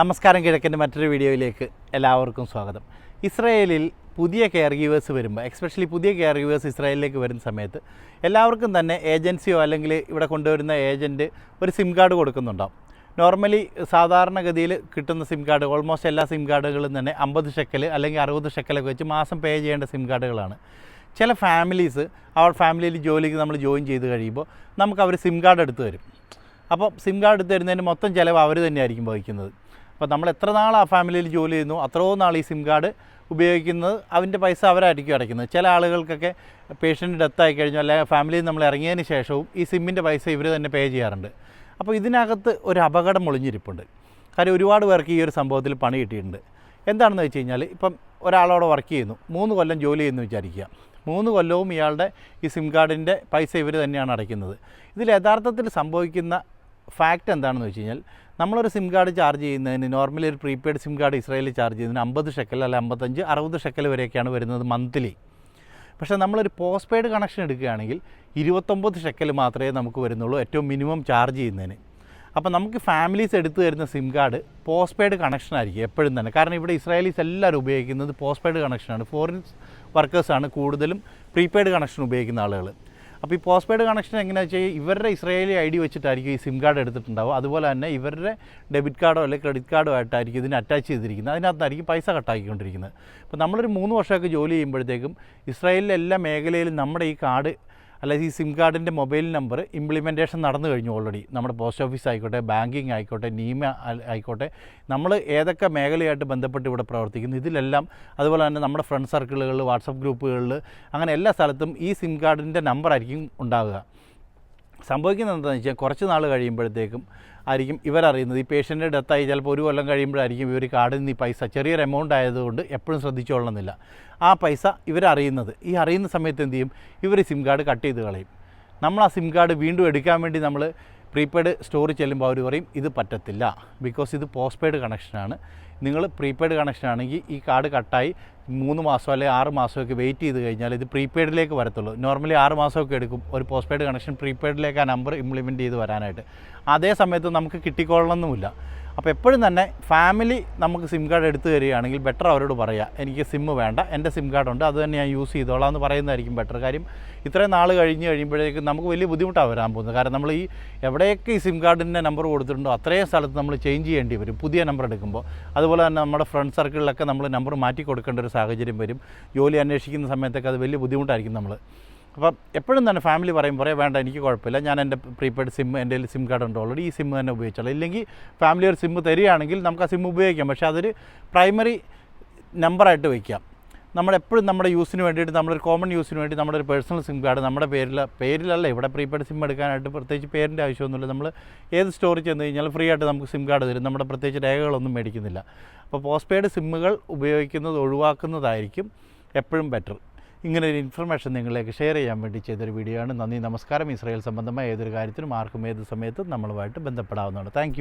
നമസ്കാരം കിഴക്കിന്റെ മറ്റൊരു വീഡിയോയിലേക്ക് എല്ലാവർക്കും സ്വാഗതം. ഇസ്രയേലിൽ പുതിയ കെയർ ഗീവേഴ്സ് വരുമ്പോൾ എക്സ്പെഷ്യലി പുതിയ കെയർ ഗീവേഴ്സ് ഇസ്രായേലിലേക്ക് വരുന്ന സമയത്ത് എല്ലാവർക്കും തന്നെ ഏജൻസിയോ അല്ലെങ്കിൽ ഇവിടെ കൊണ്ടുവരുന്ന ഏജന്റ് ഒരു സിം കാർഡ് കൊടുക്കുന്നുണ്ടാവും. നോർമലി സാധാരണഗതിയിൽ കിട്ടുന്ന സിം കാർഡ് ഓൾമോസ്റ്റ് എല്ലാ സിം കാർഡുകളും തന്നെ അമ്പത് ഷെക്കൽ അല്ലെങ്കിൽ അറുപത് ഷെക്കലൊക്കെ വെച്ച് മാസം പേ ചെയ്യേണ്ട സിം കാർഡുകളാണ് ചില ഫാമിലീസ് അവർ ഫാമിലിയിൽ ജോലിക്ക് നമ്മൾ ജോയിൻ ചെയ്ത് കഴിയുമ്പോൾ നമുക്ക് അവർ സിം കാർഡ് എടുത്ത് തരും. അപ്പോൾ സിം കാർഡ് എടുത്ത് തരുന്നതിന് മൊത്തം ചിലവ് അവർ തന്നെയായിരിക്കും വഹിക്കുന്നത്. അപ്പോൾ നമ്മൾ എത്ര നാൾ ആ ഫാമിലിയിൽ ജോലി ചെയ്യുന്നു അത്രയോ നാൾ ഈ സിം കാർഡ് ഉപയോഗിക്കുന്നത് അതിന്റെ പൈസ അവരായിരിക്കും അടയ്ക്കുന്നത്. ചില ആളുകൾക്കൊക്കെ പേഷ്യന്റ് ഡെത്ത് ആയി കഴിഞ്ഞോ അല്ലെങ്കിൽ ഫാമിലിയിൽ നമ്മൾ ഇറങ്ങിയതിന് ശേഷവും ഈ സിമ്മിന്റെ പൈസ ഇവർ തന്നെ പേ ചെയ്യാറുണ്ട്. അപ്പോൾ ഇതിനകത്ത് ഒരു അപകടം ഒളിഞ്ഞിരിപ്പുണ്ട്. കാര്യം ഒരുപാട് പേർക്ക് ഈ ഒരു സംഭവത്തിൽ പണി കിട്ടിയിട്ടുണ്ട്. എന്താണെന്ന് വെച്ച് കഴിഞ്ഞാൽ ഇപ്പം ഒരാളോട് വർക്ക് ചെയ്യുന്നു മൂന്ന് കൊല്ലം ജോലി ചെയ്യുന്നു വിചാരിക്കുക. മൂന്ന് കൊല്ലവും ഇയാളുടെ ഈ സിം കാർഡിന്റെ പൈസ ഇവർ തന്നെയാണ് അടയ്ക്കുന്നത്. ഇതിൽ യഥാർത്ഥത്തിൽ സംഭവിക്കുന്ന ഫാക്റ്റ് എന്താണെന്ന് വെച്ച് കഴിഞ്ഞാൽ നമ്മളൊരു സിം കാർഡ് ചാർജ് ചെയ്യുന്നതിന് നോർമലി ഒരു പ്രീപെയ്ഡ് സിം കാർഡ് ഇസ്രായേലിൽ ചാർജ് ചെയ്യുന്നതിന് അമ്പത് ഷെക്കൽ അല്ല അമ്പത്തഞ്ച് അറുപത് ഷെക്കൽ വരെയൊക്കെയാണ് വരുന്നത് മന്ത്ലി പക്ഷേ നമ്മളൊരു പോസ്റ്റ് പെയ്ഡ് കണക്ഷൻ എടുക്കുകയാണെങ്കിൽ ഇരുപത്തൊമ്പത് ഷെക്കൽ മാത്രമേ നമുക്ക് വരുന്നുള്ളൂ ഏറ്റവും മിനിമം ചാർജ് ചെയ്യുന്നതിന്. അപ്പോൾ നമുക്ക് ഫാമിലീസ് എടുത്തു തരുന്ന SIM card postpaid connection ആയിരിക്കും എപ്പോഴും തന്നെ. കാരണം ഇവിടെ ഇസ്രായേലീസ് എല്ലാവരും ഉപയോഗിക്കുന്നത് പോസ്റ്റ് പെയ്ഡ് കണക്ഷനാണ് ഫോറിൻ വർക്കേഴ്സാണ് കൂടുതലും പ്രീപെയ്ഡ് കണക്ഷൻ ഉപയോഗിക്കുന്ന ആളുകൾ അപ്പോൾ ഈ പോസ്റ്റ് പെയ്ഡ് കണക്ഷൻ എങ്ങനെയാണെന്ന് വെച്ചാൽ ഇവരുടെ ഇസ്രായേലി ഐ ഡി വെച്ചിട്ടായിരിക്കും ഈ സിം കാർഡ് എടുത്തിട്ടുണ്ടാവും അതുപോലെ തന്നെ ഇവരുടെ ഡെബിറ്റ് കാർഡോ അല്ലെങ്കിൽ ക്രെഡിറ്റ് കാർഡോ ആയിട്ടായിരിക്കും ഇതിന് അറ്റാച്ച് ചെയ്തിരിക്കുന്നത്. അതിനകത്തായിരിക്കും പൈസ കട്ടാക്കിക്കൊണ്ടിരിക്കുന്നത്. അപ്പോൾ നമ്മളൊരു മൂന്ന് വർഷമൊക്കെ ജോലി ചെയ്യുമ്പോഴത്തേക്കും ഇസ്രായേലിലെ എല്ലാ മേഖലയിലും നമ്മുടെ ഈ കാർഡ് അല്ലെങ്കിൽ ഈ സിം കാർഡിന്റെ മൊബൈൽ നമ്പർ ഇംപ്ലിമെന്റേഷൻ നടന്നു കഴിഞ്ഞു ഓൾറെഡി നമ്മുടെ പോസ്റ്റ് ഓഫീസ് ആയിക്കോട്ടെ ബാങ്കിങ് ആയിക്കോട്ടെ നീമ ആയിക്കോട്ടെ. നമ്മൾ ഏതൊക്കെ മേഖലയായിട്ട് ബന്ധപ്പെട്ട് ഇവിടെ പ്രവർത്തിക്കുന്നു ഇതിലെല്ലാം അതുപോലെ തന്നെ നമ്മുടെ ഫ്രണ്ട് സർക്കിളുകളിൽ വാട്സപ്പ് ഗ്രൂപ്പുകളിൽ അങ്ങനെ എല്ലാ സ്ഥലത്തും ഈ സിം കാർഡിന്റെ നമ്പറായിരിക്കും ഉണ്ടാവുക. സംഭവിക്കുന്നത് എന്താണെന്ന് വെച്ചാൽ കുറച്ച് നാൾ കഴിയുമ്പോഴത്തേക്കും ആയിരിക്കും ഇവരറിയുന്നത്. ഈ പേഷ്യന്റെ ഡെത്തായി ചിലപ്പോൾ ഒരു കൊല്ലം കഴിയുമ്പോഴായിരിക്കും ഇവർ കാർഡിൽ നിന്ന് ഈ പൈസ ചെറിയൊരു എമൗണ്ട് ആയതുകൊണ്ട് എപ്പോഴും ശ്രദ്ധിച്ചോളണമെന്നില്ല. ആ പൈസ ഇവരറിയുന്നത്. ഈ അറിയുന്ന സമയത്ത് എന്ത് ചെയ്യും? ഇവർ സിം കാർഡ് കട്ട് ചെയ്ത് കളയും. നമ്മൾ ആ സിം കാർഡ് വീണ്ടും എടുക്കാൻ വേണ്ടി നമ്മൾ പ്രീപെയ്ഡ് സ്റ്റോറി ചെല്ലുമ്പോൾ അവർ പറയും ഇത് പറ്റത്തില്ല. ബിക്കോസ് ഇത് പോസ്റ്റ് പെയ്ഡ് കണക്ഷനാണ് നിങ്ങൾ പ്രീപെയ്ഡ് കണക്ഷൻ ആണെങ്കിൽ ഈ കാർഡ് കട്ടായി മൂന്ന് മാസം അല്ലെങ്കിൽ ആറ് മാസമൊക്കെ വെയിറ്റ് ചെയ്ത് കഴിഞ്ഞാൽ ഇത് പ്രീപെയ്ഡിലേക്ക് വരത്തുള്ളൂ. നോർമലി ആറ് മാസമൊക്കെ എടുക്കും ഒരു പോസ്റ്റ് പെയ്ഡ് കണക്ഷൻ പ്രീപെയ്ഡിലേക്ക് ആ നമ്പർ ഇംപ്ലിമെന്റ് ചെയ്ത് വരാനായിട്ട്. അതേ സമയത്ത് നമുക്ക് കിട്ടിക്കൊള്ളണമെന്നുമില്ല അപ്പോൾ എപ്പോഴും തന്നെ ഫാമിലി നമുക്ക് സിം കാർഡ് എടുത്തു തരികയാണെങ്കിൽ ബെറ്റർ അവരോട് പറയുക എനിക്ക് സിം വേണ്ട എന്റെ സിം കാർഡ് ഉണ്ട് അത് തന്നെ ഞാൻ യൂസ് ചെയ്തോളാം എന്ന് പറയുന്നതായിരിക്കും ബെറ്റർ കാര്യം ഇത്രയും നാൾ കഴിഞ്ഞ് കഴിയുമ്പോഴേക്കും നമുക്ക് വലിയ ബുദ്ധിമുട്ടാണ് വരാൻ പോകുന്നത്. കാരണം നമ്മൾ ഈ എവിടെയൊക്കെ ഈ സിം കാർഡിന്റെ നമ്പർ കൊടുത്തിട്ടുണ്ടോ അത്രയും സ്ഥലത്ത് നമ്മൾ ചേഞ്ച് ചെയ്യേണ്ടി വരും പുതിയ നമ്പർ എടുക്കുമ്പോൾ. അതുപോലെ തന്നെ നമ്മുടെ ഫ്രണ്ട് സർക്കിളിലൊക്കെ നമ്മൾ നമ്പർ മാറ്റി കൊടുക്കേണ്ട ഒരു സാഹചര്യം വരും. ജോലി അന്വേഷിക്കുന്ന സമയത്തൊക്കെ അത് വലിയ ബുദ്ധിമുട്ടായിരിക്കും നമ്മൾ അപ്പം എപ്പോഴും തന്നെ ഫാമിലി പറയും പറയാം വേണ്ട എനിക്ക് കുഴപ്പമില്ല. ഞാൻ എന്റെ പ്രീപെയ്ഡ് സിം എന്റെ സിം കാർഡ് ഉണ്ട് ഓൾറെഡി ഈ സിം തന്നെ ഉപയോഗിച്ചോളൂ. ഇല്ലെങ്കിൽ ഫാമിലി ഒരു സിം തരികയാണെങ്കിൽ നമുക്ക് ആ സിം ഉപയോഗിക്കാം. പക്ഷേ അതൊരു പ്രൈമറി നമ്പറായിട്ട് വയ്ക്കാം നമ്മളെപ്പോഴും നമ്മുടെ യൂസിന് വേണ്ടിയിട്ട് നമ്മളൊരു കോമൺ യൂസിന് വേണ്ടി നമ്മുടെ ഒരു പേഴ്സണൽ സിം കാർഡ് നമ്മുടെ പേരിൽ പേരിലല്ല ഇവിടെ പ്രീപെയ്ഡ് സിം എടുക്കാനായിട്ട് പ്രത്യേകിച്ച് പേരിന്റെ ആവശ്യമൊന്നുമില്ല. നമ്മൾ ഏത് സ്റ്റോറിൽ ചെന്ന് കഴിഞ്ഞാൽ ഫ്രീ ആയിട്ട് നമുക്ക് സിം കാർഡ് തരും. നമ്മുടെ പ്രത്യേകിച്ച് രേഖകളൊന്നും മേടിക്കുന്നില്ല. അപ്പോൾ പോസ്റ്റ് പെയ്ഡ് സിമ്മുകൾ ഉപയോഗിക്കുന്നത് ഒഴിവാക്കുന്നതായിരിക്കും എപ്പോഴും ബെറ്റർ ഇങ്ങനെ ഒരു ഇൻഫർമേഷൻ നിങ്ങളിലേക്ക് ഷെയർ ചെയ്യാൻ വേണ്ടി ചെയ്തൊരു വീഡിയോ ആണ്. നന്ദി നമസ്കാരം. ഇസ്രായേൽ സംബന്ധമായ ഏതൊരു കാര്യത്തിനും ആർക്കും ഏത് സമയത്തും നമ്മളുമായിട്ട് ബന്ധപ്പെടാവുന്നതാണ്. താങ്ക്